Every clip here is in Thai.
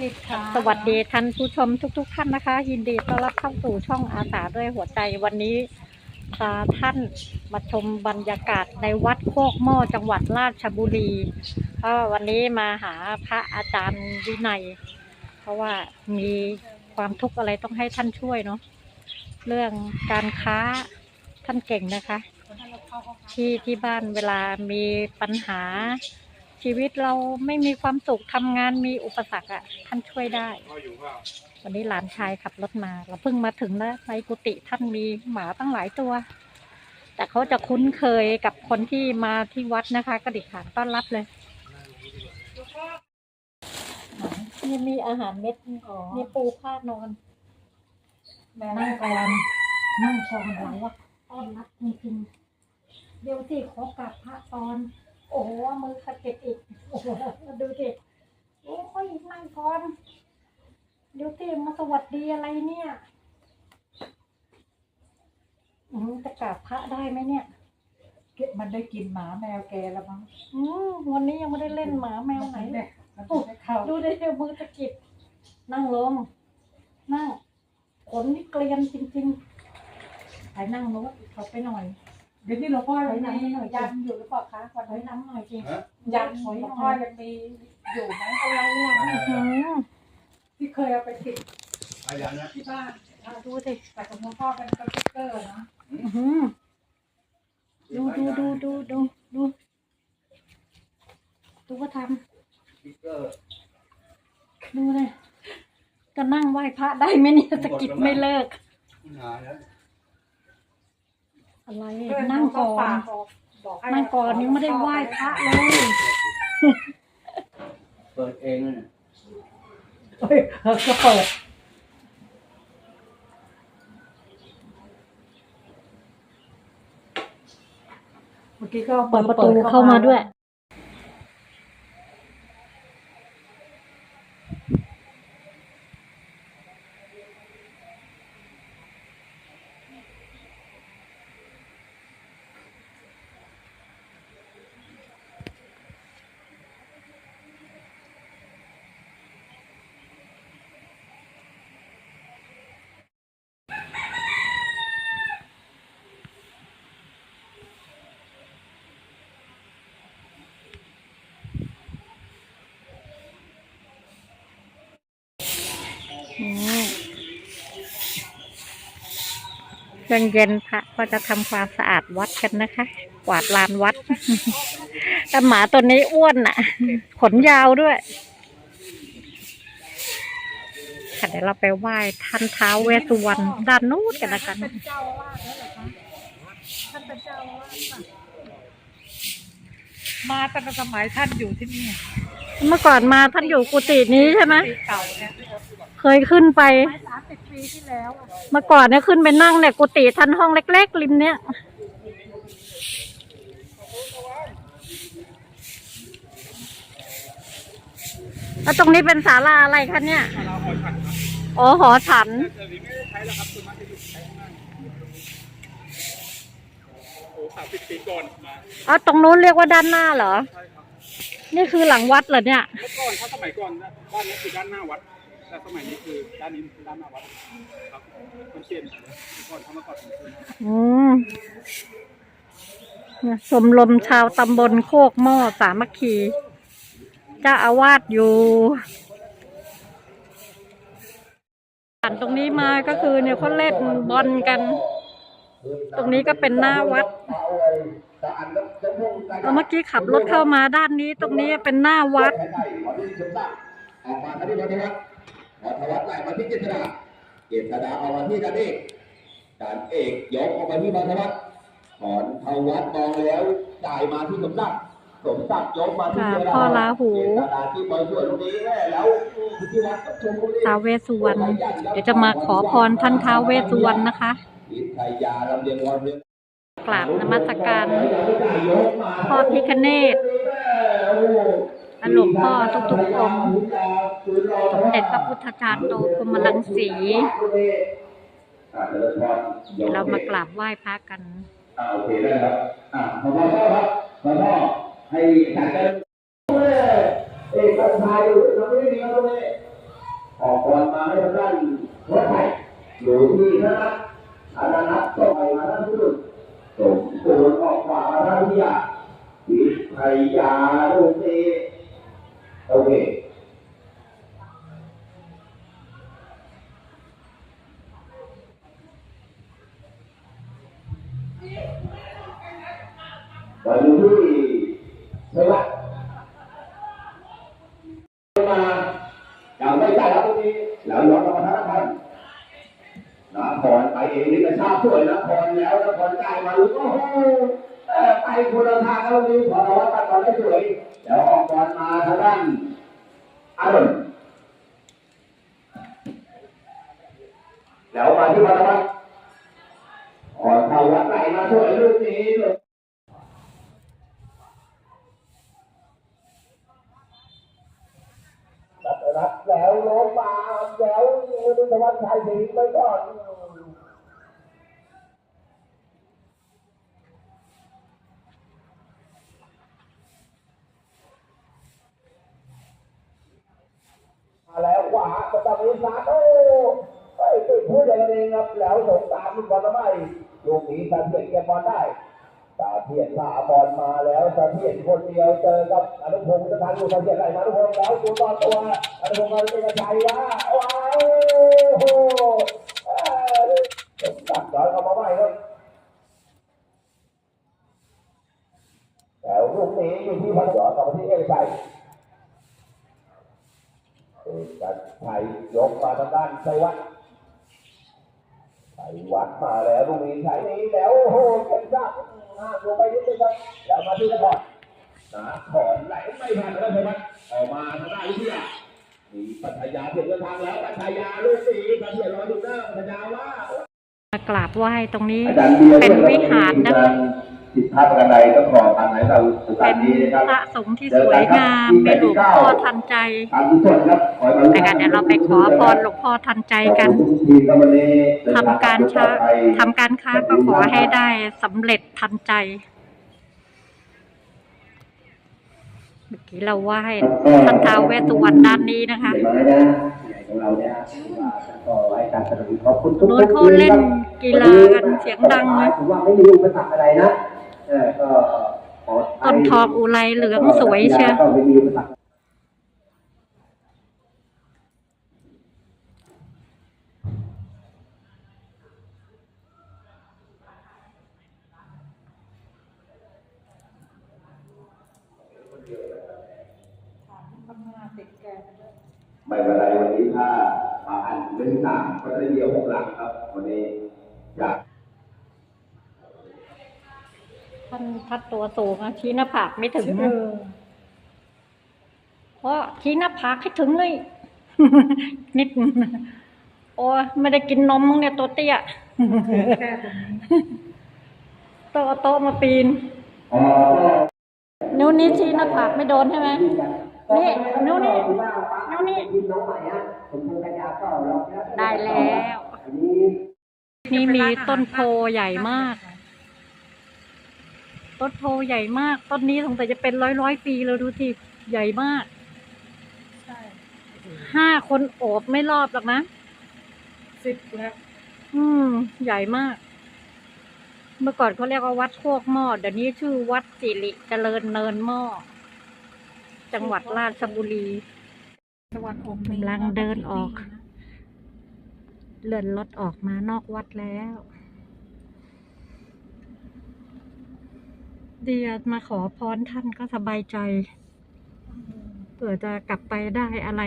กิจค่ะสวัสดีท่านผู้ชมทุก ๆ ท่านนะคะ ยินดีต้อนรับเข้าสู่ช่องอาสาด้วยหัวใจวันนี้พาท่านมาชมบรรยากาศในวัดโคกหม้อจังหวัดราชบุรีก็วันนี้มาหาพระอาจารย์วินัย เพราะว่ามีความทุกข์อะไรต้องให้ท่านช่วยเนาะเรื่องการค้าท่านเก่งนะคะ ที่ที่บ้านเวลามีปัญหา ชีวิตเราไม่มีความสุขทำงานมีอุปสรรคอะท่านช่วยได้ วันนี้หลานชายขับรถมา เราเพิ่งมาถึงแล้วในกุฏิท่านมีหมาตั้งหลายตัว แต่เขาจะคุ้นเคยกับคนที่มาที่วัดนะคะกระดิกหางต้อนรับเลยนี่มีอาหารเม็ดมีปูผ้านอนแม่นั่งก่อนนั่งชมหลังว่าต้อนรับจริงๆเดี๋ยวสิขอกราบพระตอน โอ้โหมือขะเก็บอีกโอ้โหดูสิโอ้ยนั่งก่อนเดี๋ยวสิมาสวัสดีอะไรเนี่ยอืมจะกราบพระได้ไหมเนี่ย เก็บมันได้กินหมาแมวแกแล้วมั้งอืมวันนี้ยังไม่ได้เล่นหมาแมวไหนเลยมันถึงได้เข้าดูได้เดี๋ยวมือตะกิดนั่งลงนั่งขนนี่เกลียนจริงๆไปนั่งโน้ตเขาไปหน่อย เดี๋ยวนี้หลวงพ่อยังไปไหนมีหน่อยยันอยู่หรือเปล่าคะวันถอยนี้น้ำหน่อยจริงยันหลวงพ่อยังมีอยู่ไหมอะไรเนี่ยอื้อหือที่เคยเอาไปติดอายันนะที่บ้านดูสิแต่ของหลวงพ่อเป็นสติ๊กเกอร์นะอื้อหือดูดูดูดูดูดูดูก็ทสติ๊กเกอร์ำดูเลยจะนั่งไหว้พระได้ไหมเนี่ยสะกิดไม่เลิกหายแล้ว อะไรเพื่อนนั่งก่อฝานกบอกบอกให้นั่งก่อนยังไม่ได้ไหว้พระเลยเปิดเองนะเนี่ยเฮ้ยเออก็เปิดเมื่อกี้ก็เปิดประตูเข้ามาด้วย อืมเย็นเย็นพระก็จะทำความสะอาดวัดกันนะคะ กวาดลานวัด แต่หมาตัวนี้อ้วนน่ะ ขนยาวด้วยค่ะเดี๋ยวเราไปไหว้ท่านเท้าวเวสสุวรรณด้านนู้นกันละกันเป็นเจ้าวาสแล้วเหรอคะท่านเป็นเจ้าวาสป่ะมาตั้งแต่สมัยท่านอยู่ที่นี่ เมื่อก่อนมาท่านอยู่กุฏินี้ใช่ไหมปีเก่าเนี่ยเคยขึ้นไป สามสิบปีที่แล้วอะเมื่อก่อนเนี่ยขึ้นไปนั่งเนี่ยกุฏิท่านห้องเล็กๆริมเนี่ยแล้วตรงนี้เป็นศาลาอะไรคะเนี่ยอ๋อหอฉัน โอ้สามสิบปีก่อนมา อ๋อตรงนู้นเรียกว่าด้านหน้าเหรอ ใช่ครับ นี่คือหลังวัดเหรอเนี่ย เมื่อก่อนถ้าสมัยก่อนนะด้านนี้คือด้านหน้าวัด แต่สมัยนี้คือด้านนี้คือด้านหน้าวัดครับมันเปลี่ยนเมื่อก่อนถ้าเมื่อก่อนเป็นอืมเนี่ยสมรมชาวตำบลโคกหม้อสามัคคีเจ้าอาวาสอยู่ผ่านตรงนี้มาก็คือเนี่ยเขาเล่นบอลกัน ตรงนี้ก็เป็นหน้าวัด แล้วเมื่อกี้ขับรถเข้ามาด้านนี้ตรงนี้เป็นหน้าวัดออกมาที่วัดวัดวัดวัดไหลมาที่เจษดาเจษดาเอามาที่กันเอกการเอกยกออกมาที่วัดวัดถอนทวัดมองแล้วจ่ายมาที่สมศักดิ์สมศักดิ์ยกมาที่เจษค่ะพ่อราหูเจษดาที่บอยส่วนตรงนี้แล้วที่วัดกับชมบุรีท้าวเวสสุวรรณเดี๋ยวจะมาขอพรท่านท้าวเวสสุวรรณนะคะ กราบนมัสการพ่อพิคเนตอนุพ่อทุกๆองค์สมเด็จพระพุทธจารย์โตพรมลังสี เรามากราบไหว้พระกันโอเคได้ครับอะพ่อครับพ่อให้จัดกันเอกชายเราไม่ได้มีเราไม่ออกก่อนมาให้ท่านรถไฟอยู่ที่นะครับอาจารย์นัทก็ไปมาท่านผู้ สมบูรณ์ออกมาทังยาวิทยาลุเตโอเคไปดูที่ บอลได้สวยวออกบอลมาทางด้านอารมณ์แล้วมาที่วัดวัดอ่อนเข้าวัดไหลมาช่วยลูกนี้เลยรับรับแล้วลงมาแล้วนุทวัฒน์ชัยสิงห์ไปก่อน มาแล้วขวาประตูนี้สาดโอ้ไปติดผู้ใหญ่กันเองครับแล้วส่งตามลูกบอลไมลูกนี้สาเทียนเก็บอลได้สาเทียนพาบอลมาแล้วสาเทียนคนเดียวเจอกับอนุพงศ์จะทางอยู่สาเทียนไหลมาอนุพงศ์แล้วตัวต่อตัวอนุพงศ์มาเป็นกระจายว่าว้าวโอ้โหตัดย้อนเข้ามาไม่ครับแล้วลูกนี้อยู่ที่พันย้อนกลับมาที่เอกชัย เอกชัยยกมาทางด้านชัยวัฒน์ชัยวัฒน์มาแล้วลูกนี้ชัยนี้แล้วโอ้โหเก็บซากห่างลงไปนิดนึงครับแล้วมาที่นครนะขอนไหลไม่ผ่านแล้วชัยวัฒน์ออกมาทางด้านวิทยามีปัทยาเปลี่ยนเส้นทางแล้วปัทยาลูกนี้ปัทยารออยู่หน้าปัทยาว่ามากราบไหว้ตรงนี้อาจารย์เบียร์เป็นวิหารนะคะ ผิดพลาดประการใดต้องขอทางไหนเราสุกาเป็รนนี้นะครับพระสงฆ์ที่สวยงามมีหลวงพ่อทันใจตามที่ส่วนครับขอให้ไปกันเดี๋ยวเราไปขอพรหลวงพ่อทันใจกันทำการค้าทำการค้าก็ขอให้ได้สำเร็จทันใจเมื่อกี้เราไหว้ท่านท้าวเวสสุวรรณด้านนี้นะคะเห็นไหมนะใหญ่ของเราเนี่ยว่าก็ให้การสนับสนุนขอบคุณทุกโน้นเขาเล่นกีฬากันเสียงดังเลยถือว่าไม่มีอุปสรรคอะไรนะเออก็ขอ ต้นทองอุไรเหลืองสวยเชียวก็ไม่มีอุปสรรคทำงานติดแกนด้วยไม่เป็นไรวันนี้ถ้ามาอันหนึ่งสามก็จะเดียวหกหลังครับวันนี้อยาก ท่านทัดตัวสูงอะชี้หน้าผากไม่ถึงเอนะอเพราะชี้หน้าผากให้ถึงเลย นิดนึงโอ้ยไม่ได้กินนมมั้งเนี่ยตัวเตี้ยแค่ตรงนี้ต้องเอาโต๊ะมาปีนอ๋อนิ้วนี้ชี้หน้าผากไม่โดนใช่ไหมนี่นิ้วนี้นิ้วนี้น้องใหม่ฮะผมเป็นกัญญาก็เราได้แล้วอันนี้นี่มีต้นโพใหญ่มาก ต้นโพใหญ่มาก ต้นนี้สงสัยจะเป็นร้อยร้อยๆปีแล้วดูสิใหญ่มากใช่ห้าคนโอบไม่รอบหรอกนะสิบแล้วอืม ใหญ่มาก เมื่อก่อนเขาเรียกว่าวัดโคกหม้อเดี๋ยวนี้ชื่อวัดสิริเจริญเนินหม้อจังหวัดราชบุรีตะวันออกกำลังเดินออก เลื่อนรถออกมานอกวัดแล้ว เดียมาขอพรท่านก็สบายใจเผื่อจะกลับไปได้อะไร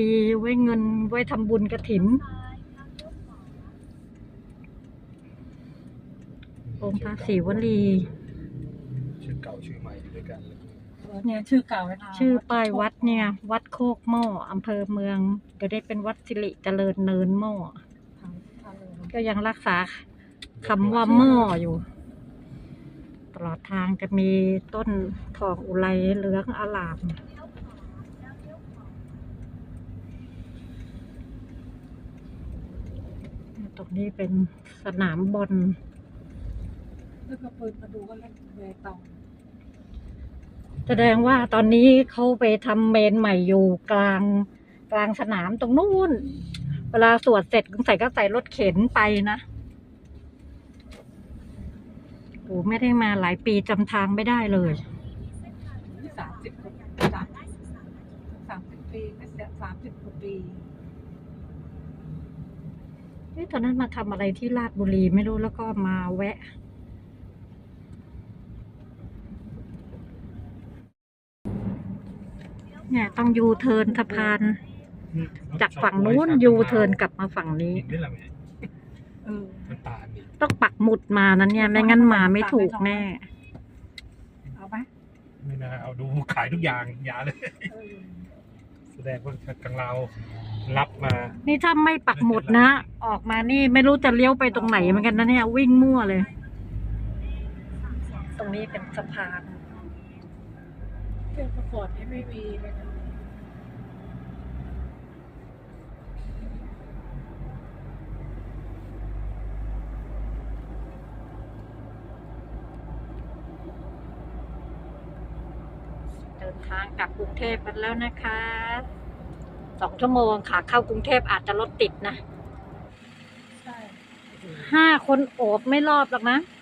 ดีๆ ไว้เงินไว้ทำบุญกระถินองค์พระศรีวลี ชื่อเก่าชื่อใหม่อยู่ด้วยกันเลยเนี่ยชื่อเก่าเลยนะชื่อป้ายวัดเนี่ย วัดโคกหม้ออำเภอเมืองเดี๋ยวได้เป็นวัดสิริเจริญเนินหม้อก็ยังรักษาคำว่าหม้ออยู่ต ลอดทางจะมีต้นทองอุไรเหลืองอลามตรงนี้เป็นสนามบอลแล้วก็เปิดมาดูก็เล่นเบตองแสดงว่าตอนนี้เขาไปทำเมนใหม่อยู่กลางกลางสนามตรงนู้น เวลาสวดเสร็จใส่ก็ใส่รถเข็นไปนะ โอ้ไม่ได้มาหลายปีจำทางไม่ได้เลยที่สามสิบกว่าสามสามสิบปีไม่ใช่สามสิบกว่าปีเอ๊ะตอนนั้นมาทำอะไรที่ราชบุรีไม่รู้แล้วก็มาแวะเนี่ยต้องยูเทิร์นสะพาน จากฝั่งนู้นยูเทิร์นกลับมาฝั่งนี้ นี่แหละแม่ เออ มันตาลนี่ต้องปักหมุดมานั้นเนี่ยไม่งั้นมาไม่ถูกแน่ เอาไหมไม่น่าเอาดูขายทุกอย่างอย่าเลย เออแสดงว่าทางเรารับมานี่ถ้าไม่ปักหมุดนะ ออกมานี่ไม่รู้จะเลี้ยวไปตรงไหนเหมือนกันนะเนี่ยวิ่งมั่วเลย ตรงนี้เป็นสะพาน เครื่องประกอบนี่ไม่มีเลยนะ เดินทางกลับกรุงเทพกันแล้วนะคะสองชั่วโมงขาเข้ากรุงเทพอาจจะรถติดนะใช่ห้าคนโอบไม่รอบหรอกนะใ